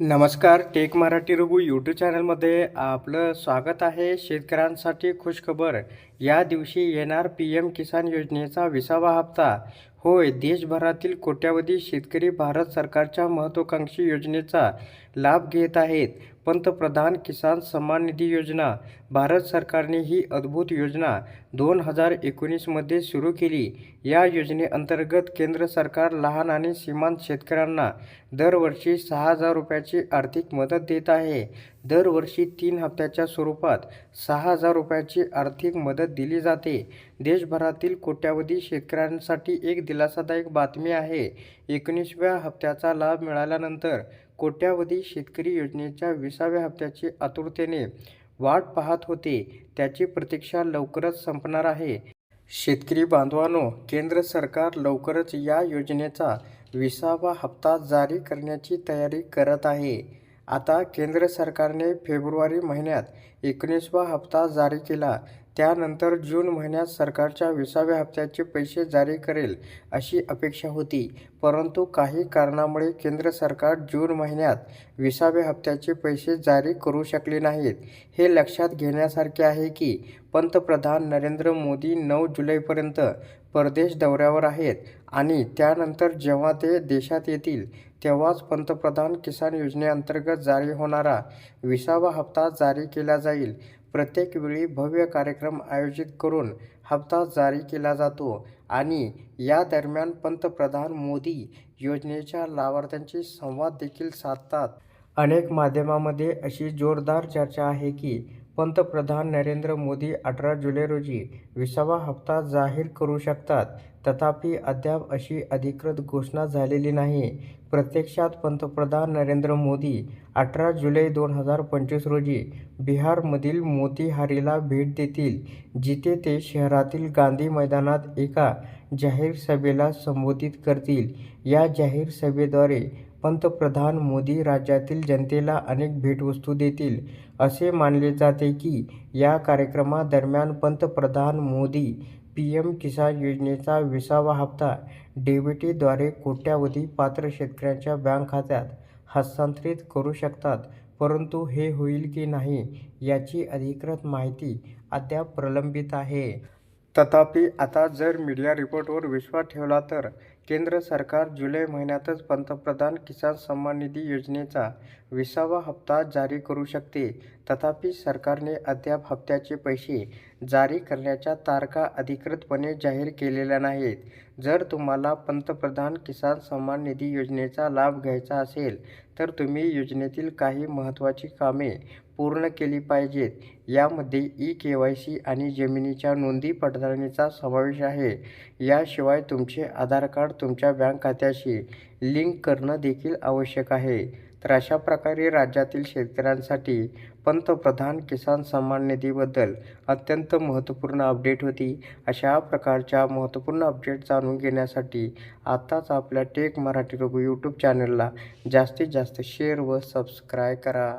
नमस्कार take Marathi Raghu YouTube चॅनलमध्ये आपलं स्वागत आहे. शेतकऱ्यांसाठी खुशखबर या दिवशी येणार पी एम किसान योजनेचा विसावा हप्ता. होय देशभरातील कोट्यावधी शेतकरी भारत सरकारच्या महत्त्वाकांक्षी योजनेचा लाभ घेत आहेत. पंतप्रधान किसान सन्मान निधी योजना भारत सरकारने ही अद्भुत योजना दोन हजार एकोणीसमध्ये सुरू केली. या योजनेअंतर्गत केंद्र सरकार लहान आणि सीमांत शेतकऱ्यांना दरवर्षी सहा हजार रुपयाची आर्थिक मदत देत आहे. दरवर्षी तीन हप्त्याच्या स्वरूपात सहा हजार रुपयाची आर्थिक मदत दिली जाते. देशभरातील कोट्यावधी शेतकऱ्यांसाठी एक दिलासादायक बातमी आहे. एकोणीसव्या हप्त्याचा लाभ मिळाल्यानंतर कोट्यावधी शेतकरी योजनेच्या विसाव्या हप्त्याची आतुरतेने वाट पाहत होते. त्याची प्रतीक्षा लवकरच संपणार आहे. शेतकरी बांधवांनो केंद्र सरकार लवकरच या योजनेचा विसावा हप्ता जारी करण्याची तयारी करत आहे. आता केंद्र सरकारने फेब्रुवारी महिन्यात एकोणीसवा हप्ता जारी केला. त्यानंतर जून महिन्यात सरकारच्या विसाव्या हप्त्याचे पैसे जारी करेल अशी अपेक्षा होती. परंतु काही कारणामुळे केंद्र सरकार जून महिन्यात विसाव्या हप्त्याचे पैसे जारी करू शकले नाहीत. हे लक्षात घेण्यासारखे आहे की पंतप्रधान नरेंद्र मोदी नऊ जुलैपर्यंत परदेश दौऱ्यावर आहेत. आणि त्यानंतर जेव्हा ते देशात येतील तेव्हाच पंतप्रधान किसान योजनेअंतर्गत जारी होणारा विसावा हप्ता जारी केला जाईल. प्रत्येक वेळी भव्य कार्यक्रम आयोजित करून हप्ता जारी केला जातो आणि या दरम्यान पंतप्रधान मोदी योजनेच्या लाभार्थ्यांशी संवाद देखील साधतात. अनेक माध्यमामध्ये अशी जोरदार चर्चा आहे की पंतप्रधान नरेंद्र मोदी अठरा जुलै रोजी विसावा हप्ता जाहीर करू शकतात. तथापि अद्याप अशी अधिकृत घोषणा झालेली नाही. प्रत्यक्षात पंतप्रधान नरेंद्र मोदी अठरा जुलै दोन हजार पंचवीस रोजी बिहारमधील मोतीहारीला भेट देतील जिथे ते शहरातील गांधी मैदानात एका जाहीर सभेला संबोधित करतील. या जाहीर सभेद्वारे पंतप्रधान मोदी राज्यातील जनतेला अनेक भेटवस्तू देतील असे मानले जाते की या कार्यक्रमादरम्यान पंतप्रधान मोदी पी एम किसान योजनेचा विसावा हप्ता डेबिटीद्वारे कोट्यावधी पात्र शेतकऱ्यांच्या बँक खात्यात हस्तांतरित करू शकतात परंतु हे होईल की नाही याची अधिकृत माहिती अद्याप प्रलंबित आहे. तथापि आता जर मीडिया रिपोर्टवर विश्वास ठेवला तर केंद्र सरकार जुलै महिन्यातच पंतप्रधान किसान सन्मान निधी योजनेचा विसावा हप्ता जारी करू शकते. तथापि सरकारने अद्याप हप्त्याचे पैसे जारी करण्याच्या तारखा अधिकृतपणे जाहीर केलेल्या नाहीत. जर तुम्हाला पंतप्रधान किसान सन्मान निधी योजनेचा लाभ घ्यायचा असेल तर तुम्ही योजनेतील काही महत्त्वाची कामे पूर्ण केली पाहिजेत. यामध्ये ई के वाय सी आणि जमिनीच्या नोंदी पडताळणीचा समावेश आहे. याशिवाय तुमचे आधार कार्ड तुमच्या बँक खात्याशी लिंक करणं देखील आवश्यक आहे. तर अशा प्रकारे राज्यातील शेतकऱ्यांसाठी पंतप्रधान किसान सन्मान निधीबद्दल अत्यंत महत्त्वपूर्ण अपडेट होती. अशा प्रकारच्या महत्त्वपूर्ण अपडेट जाणून घेण्यासाठी आत्ताच आपल्या टेक मराठी रघु यूट्यूब चॅनलला जास्तीत जास्त शेअर व सबस्क्राय करा.